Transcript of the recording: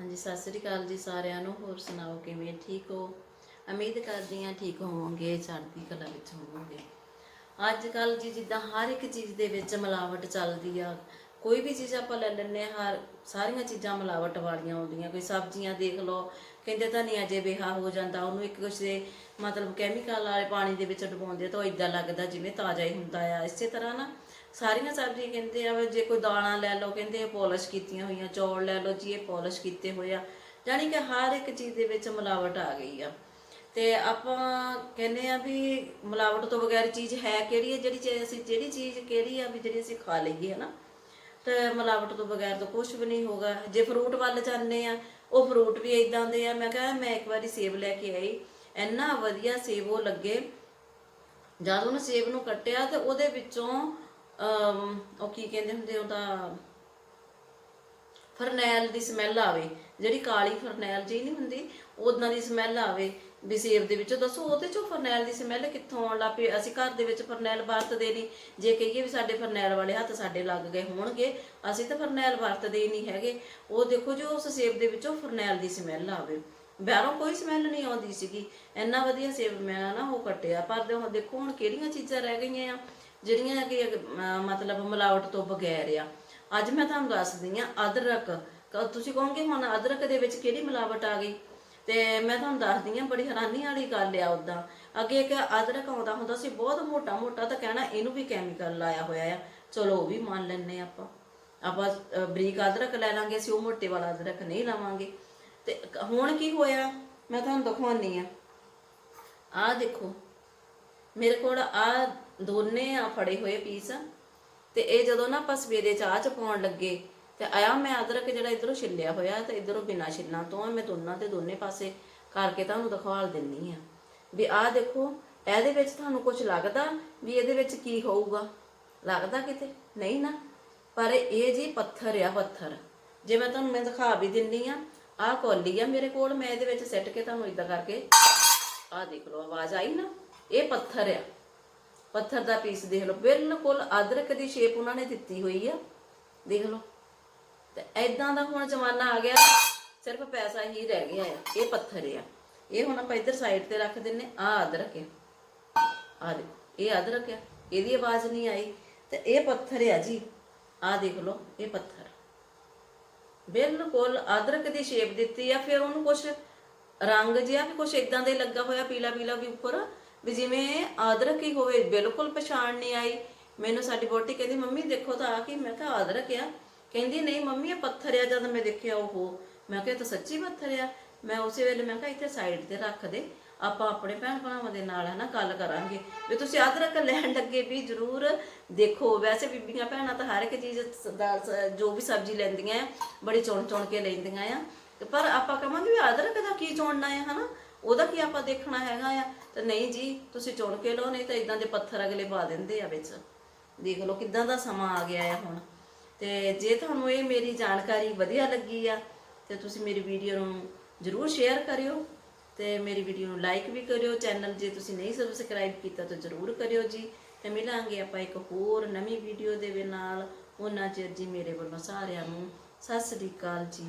ਹਾਂਜੀ, ਸਤਿ ਸ੍ਰੀ ਅਕਾਲ ਜੀ ਸਾਰਿਆਂ ਨੂੰ। ਹੋਰ ਸੁਣਾਓ, ਕਿਵੇਂ ਠੀਕ ਹੋ? ਉਮੀਦ ਕਰਦੀ ਹਾਂ ਠੀਕ ਹੋਵੋਗੇ, ਚੜ੍ਹਦੀ ਕਲਾ ਵਿੱਚ ਹੋਵੋਗੇ। ਅੱਜ ਕੱਲ ਜੀ ਜਿੱਦਾਂ ਹਰ ਇੱਕ ਚੀਜ਼ ਦੇ ਵਿੱਚ ਮਿਲਾਵਟ ਚੱਲਦੀ ਆ। ਕੋਈ ਵੀ ਚੀਜ਼ ਆਪਾਂ ਲੈ ਲੈਂਦੇ ਹਾਂ, ਹਰ, ਸਾਰੀਆਂ ਚੀਜ਼ਾਂ ਮਿਲਾਵਟ ਵਾਲੀਆਂ ਆਉਂਦੀਆਂ ਕੋਈ ਸਬਜ਼ੀਆਂ ਦੇਖ ਲਓ, ਕਹਿੰਦੇ ਧਨੀਆ ਜੇ ਬੇਹਾ ਹੋ ਜਾਂਦਾ, ਉਹਨੂੰ ਇੱਕ ਕੁਛ ਦੇ ਮਤਲਬ ਕੈਮੀਕਲ ਵਾਲੇ ਪਾਣੀ ਦੇ ਵਿੱਚ ਡੁਬੋਉਂਦੇ ਤਾਂ ਉਹ ਇਦਾਂ ਲੱਗਦਾ ਜਿਵੇਂ ਤਾਜ਼ਾ ਹੀ ਹੁੰਦਾ ਆ। ਇਸੇ ਤਰ੍ਹਾਂ ਨਾ ਸਾਰੀਆਂ ਸਬਜ਼ੀਆਂ ਕਹਿੰਦੇ ਆ, ਜੇ ਕੋਈ ਦਾਣਾ ਲੈ ਲਓ, ਕਹਿੰਦੇ ਪੋਲਿਸ਼ ਕੀਤੀਆਂ ਹੋਈਆਂ, ਚੌਲ ਲੈ ਲਓ, ਜੀ ਇਹ ਪੋਲਿਸ਼ ਕੀਤੇ ਹੋਏ ਆ। ਜਾਣੀ ਕਿ ਹਰ ਇੱਕ ਚੀਜ਼ ਦੇ ਵਿੱਚ ਮਿਲਾਵਟ ਆ ਗਈ ਆ। ਤੇ ਆਪਾਂ ਕਹਿੰਦੇ ਆ ਵੀ ਮਿਲਾਵਟ ਤੋਂ ਬਗੈਰ ਚੀਜ਼ ਹੈ ਕਿਹੜੀ ਹੈ ਜਿਹੜੀ ਅਸੀਂ ਜਿਹੜੀ ਚੀਜ਼ ਕਿਹੜੀ ਆ ਵੀ ਜਿਹੜੀ ਅਸੀਂ ਖਾ ਲਈਏ, ਹਨਾ? ਤੇ ਮਿਲਾਵਟ ਤੋਂ ਬਗੈਰ ਤਾਂ ਕੁਝ ਵੀ ਨਹੀਂ ਹੋਗਾ। ਜੇ ਫਰੂਟ ਵੱਲ ਜਾਂਦੇ ਆ ਉਹ ਫਰੂਟ ਵੀ ਇਦਾਂ ਦੇ ਆ। ਮੈਂ ਕਿਹਾ ਮੈਂ ਇੱਕ ਵਾਰੀ ਸੇਬ ਲੈ ਕੇ ਆਈ। ਇੰਨਾ ਵਧੀਆ ਸੇਬ ਉਹ ਲੱਗੇ। ਜਦ ਉਹਨੇ ਸੇਬ ਨੂੰ ਕੱਟਿਆ ਤੇ ਉਹਦੇ ਵਿੱਚੋਂ ਅਮ, ਉਹ ਕੀ ਕਹਿੰਦੇ ਹੁੰਦੇ ਉਹਦਾ? ਫਰਨੈਲ ਦੀ ਸਮੈਲ ਆਵੇ। ਜਿਹੜੀ ਕਾਲੀ ਫਰਨੈਲ ਜੀ ਨਹੀਂ ਹੁੰਦੀ ਉਦਾਂ ਦੀ ਸਮੈਲ ਆਵੇ। ਵੀ ਸੇਬ ਦੇ ਵਿੱਚੋਂ ਦੱਸੋ, ਉਹਦੇ ਚੋਂ ਫਰਨੈਲ ਦੀ ਸਮੈਲ ਕਿੱਥੋਂ ਆਉਣ ਲੱਗ ਪਈ? ਅਸੀਂ ਘਰ ਦੇ ਵਿੱਚ ਫਰਨੈਲ ਵਰਤਦੇ ਨਹੀਂ। ਜੇ ਕਹੀਏ ਵੀ ਸਾਡੇ ਫਰਨੈਲ ਵਾਲੇ ਹੱਥ ਸਾਡੇ ਲੱਗ ਗਏ ਹੋਣਗੇ, ਅਸੀਂ ਤਾਂ ਫਰਨੈਲ ਵਰਤਦੇ ਹੀ ਨਹੀਂ ਹੈਗੇ। ਉਹ ਦੇਖੋ ਜੋ ਉਸ ਸੇਬ ਦੇ ਵਿੱਚੋਂ ਫਰਨੈਲ ਦੀ ਸਮੈਲ ਆਵੇ। ਬਾਹਰੋਂ ਕੋਈ ਸਮੈਲ ਨਹੀਂ ਆਉਂਦੀ ਸੀਗੀ। ਇੰਨਾ ਵਧੀਆ ਸੇਬ ਮੈਂ ਨਾ ਉਹ ਕੱਟਿਆ। ਪਰ ਦੇਖੋ, ਹੁਣ ਕਿਹੜੀਆਂ ਚੀਜ਼ਾਂ ਰਹਿ ਗਈਆਂ ਆ, ਜਿਹੜੀਆਂ ਕਿ ਮਤਲਬ ਮਿਲਾਵਟ ਤੋਂ ਬਗੈਰ ਆ। ਅੱਜ ਮੈਂ ਤੁਹਾਨੂੰ ਦੱਸਦੀ ਆ ਅਦਰਕ। ਤੁਸੀਂ ਕਹੋਗੇ ਹੁਣ ਅਦਰਕ ਦੇ ਵਿੱਚ ਕਿਹੜੀ ਮਿਲਾਵਟ ਆ ਗਈ? ਤੇ ਮੈਂ ਤੁਹਾਨੂੰ ਦੱਸਦੀ ਆ ਬੜੀ ਹੈਰਾਨੀ ਵਾਲੀ ਗੱਲ ਆ ਉਦਾਂ ਅੱਗੇ ਇੱਕ ਅਦਰਕ ਆਉਂਦਾ ਹੁੰਦਾ ਸੀ, ਬਹੁਤ ਮੋਟਾ ਮੋਟਾ ਤਾਂ ਕਹਿਣਾ ਇਹਨੂੰ ਵੀ ਕੈਮੀਕਲ ਲਾਇਆ ਹੋਇਆ ਆ। ਚਲੋ ਉਹ ਵੀ ਮੰਨ ਲੈਂਦੇ ਆਪਾਂ। ਆਪਾਂ ਬਰੀਕ ਅਦਰਕ ਲੈ ਲਾਂਗੇ ਅਸੀਂ, ਉਹ ਮੋਟੇ ਵਾਲਾ ਅਦਰਕ ਨਹੀਂ ਲਾਵਾਂਗੇ। ਤੇ ਹੁਣ ਕੀ ਹੋਇਆ? ਮੈਂ ਤੁਹਾਨੂੰ ਦਿਖਾਉਣੀ ਆ ਆਹ ਦੇਖੋ। ਮੇਰੇ ਕੋਲ ਆ ਦੋਨੇ ਆ ਫੜੇ ਹੋਏ ਪੀਸ। ਤੇ ਇਹ ਜਦੋਂ ਨਾ ਆਪਾਂ ਸਵੇਰੇ ਚਾਹ ਚ ਪਾਉਣ ਲੱਗੇ ਤੇ ਆਇਆ ਮੈਂ ਅਦਰਕ ਜਿਹੜਾ ਇਧਰੋਂ ਛਿੱਲਿਆ ਹੋਇਆ ਤੇ ਇਧਰੋਂ ਬਿਨਾ ਛਿੱਲਾਂ ਤੋਂ ਮੈਂ ਦੋਨਾਂ ਤੇ ਦੋਨੇ ਪਾਸੇ ਕਰਕੇ ਤੁਹਾਨੂੰ ਦਿਖਾਲ ਦਿੰਨੀ ਆ। ਵੀ ਆਹ ਦੇਖੋ, ਇਹਦੇ ਵਿੱਚ ਤੁਹਾਨੂੰ ਕੁਝ ਲੱਗਦਾ ਵੀ ਇਹਦੇ ਵਿੱਚ ਕੀ ਹੋਊਗਾ? ਲੱਗਦਾ ਕਿਤੇ? ਨਹੀਂ ਨਾ। ਪਰ ਇਹ ਜੀ ਪੱਥਰ ਆ, ਪੱਥਰ। ਜੇ ਮੈਂ ਤੁਹਾਨੂੰ, ਮੈਂ ਦਿਖਾ ਵੀ ਦਿੰਨੀ ਆ, ਆਹ ਕੋਲੀ ਆ ਮੇਰੇ ਕੋਲ, ਮੈਂ ਇਹਦੇ ਵਿੱਚ ਸਿੱਟ ਕੇ ਤੁਹਾਨੂੰ ਇਦਾਂ ਕਰਕੇ, ਆਹ ਦੇਖ ਲਓ, ਆਵਾਜ਼ ਆਈ ਨਾ। ਇਹ ਪੱਥਰ ਆ। ਪੱਥਰ ਦਾ ਪੀਸ ਦੇਖ ਲਓ। ਬਿਲਕੁਲ ਅਦਰਕ ਦੀ ਸ਼ੇਪ ਉਹਨਾਂ ਨੇ ਦਿੱਤੀ ਹੋਈ ਆ। ਦੇਖ ਲਓ। ਤੇ ਐਦਾਂ ਦਾ ਹੁਣ ਜ਼ਮਾਨਾ ਆ ਗਿਆ, ਸਿਰਫ ਪੈਸਾ ਹੀ ਰਹਿ ਗਿਆ ਆ, ਇਹ ਪੱਥਰ ਆ। ਇਹ ਹੁਣ ਆਪਾਂ ਇੱਧਰ ਸਾਈਡ ਤੇ ਰੱਖ ਦਿੰਨੇ ਆ ਅਦਰਕ ਆ। ਆ ਦੇਖੋ, ਇਹ ਅਦਰਕ ਆ, ਇਹਦੀ ਆਵਾਜ਼ ਨਹੀਂ ਆਈ, ਤੇ ਇਹ ਪੱਥਰ ਆ ਜੀ। ਆ ਦੇਖ ਲਓ, ਇਹ ਪੱਥਰ। ਬਿਲਕੁਲ ਅਦਰਕ ਦੀ ਸ਼ੇਪ ਦਿੱਤੀ ਆ, ਫਿਰ ਉਹਨੂੰ ਕੁਝ ਰੰਗ ਜਿਹਾ ਵੀ ਕੁਝ ਇਦਾਂ ਦੇ ਲੱਗਾ ਹੋਇਆ, ਪੀਲਾ ਪੀਲਾ ਵੀ ਉੱਪਰ, ਵੀ ਜਿਵੇਂ ਅਦਰਕ ਹੀ ਹੋਵੇ, ਬਿਲਕੁਲ ਪਛਾਣ ਨਹੀਂ ਆਈ। ਮੈਨੂੰ ਸਾਡੀ ਬੋਟੀ ਕਹਿੰਦੀ, ਮੰਮੀ ਦੇਖੋ ਤਾਂ ਆ ਕੀ? ਮੈਂ ਕਿਹਾ ਅਦਰਕ ਆ ਕਹਿੰਦੀ, ਨਹੀਂ ਮੰਮੀ, ਇਹ ਪੱਥਰ ਆ ਜਦ ਮੈਂ ਦੇਖਿਆ ਉਹ ਮੈਂ ਕਿਹਾ, ਇਹ ਤਾਂ ਸੱਚੀ ਪੱਥਰ ਆ ਮੈਂ ਉਸੇ ਵੇਲੇ ਮੈਂ ਕਿਹਾ, ਇੱਥੇ ਸਾਈਡ ਤੇ ਰੱਖ ਦੇ। ਆਪਾਂ ਆਪਣੇ ਭੈਣ ਭਰਾਵਾਂ ਦੇ ਨਾਲ ਹੈ ਨਾ, ਗੱਲ ਕਰਾਂਗੇ। ਵੀ ਤੁਸੀਂ ਅਦਰਕ ਲੈਣ ਲੱਗੇ ਵੀ ਜ਼ਰੂਰ ਦੇਖੋ। ਵੈਸੇ ਬੀਬੀਆਂ ਭੈਣਾਂ ਤਾਂ ਹਰ ਇੱਕ ਚੀਜ਼ ਜੋ ਵੀ ਸਬਜ਼ੀ ਲੈਂਦੀਆਂ ਆ, ਬੜੀ ਚੁਣ ਚੁਣ ਕੇ ਲੈਂਦੀਆਂ ਆ। ਪਰ ਆਪਾਂ ਕਹਾਂਗੇ ਵੀ ਅਦਰਕ ਦਾ ਕੀ ਚੁਣਨਾ ਹੈ ਹਨਾ? ਉਹਦਾ ਕੀ ਆਪਾਂ ਦੇਖਣਾ ਹੈਗਾ ਆ? ਤੇ ਨਹੀਂ ਜੀ, ਤੁਸੀਂ ਚੁਣ ਕੇ ਲਓ, ਨਹੀਂ ਤਾਂ ਇਦਾਂ ਦੇ ਪੱਥਰ ਅਗਲੇ ਪਾ ਦਿੰਦੇ ਆ ਵਿੱਚ। ਦੇਖ ਲਓ ਕਿਦਾਂ ਦਾ ਸਮਾਂ ਆ ਗਿਆ ਆ ਹੁਣ। ਤੇ ਜੇ ਤੁਹਾਨੂੰ ਇਹ ਮੇਰੀ ਜਾਣਕਾਰੀ ਵਧੀਆ ਲੱਗੀ ਆ, ਤੇ ਤੁਸੀਂ ਮੇਰੀ ਵੀਡੀਓ ਨੂੰ ਜਰੂਰ ਸ਼ੇਅਰ ਕਰਿਓ ਤੇ ਮੇਰੀ ਵੀਡੀਓ ਨੂੰ ਲਾਈਕ ਵੀ ਕਰਿਓ। ਚੈਨਲ ਜੇ ਤੁਸੀਂ ਨਹੀਂ ਸਬਸਕ੍ਰਾਈਬ ਕੀਤਾ ਤਾਂ ਜਰੂਰ ਕਰਿਓ ਜੀ। ਤੇ ਮਿਲਾਂਗੇ ਆਪਾਂ ਇੱਕ ਹੋਰ ਨਵੀਂ ਵੀਡੀਓ ਦੇ ਨਾਲ। ਉਹਨਾਂ ਚਿਰ ਜੀ ਮੇਰੇ ਵੱਲੋਂ ਸਾਰਿਆਂ ਨੂੰ ਸਤਿ ਸ੍ਰੀ ਅਕਾਲ ਜੀ।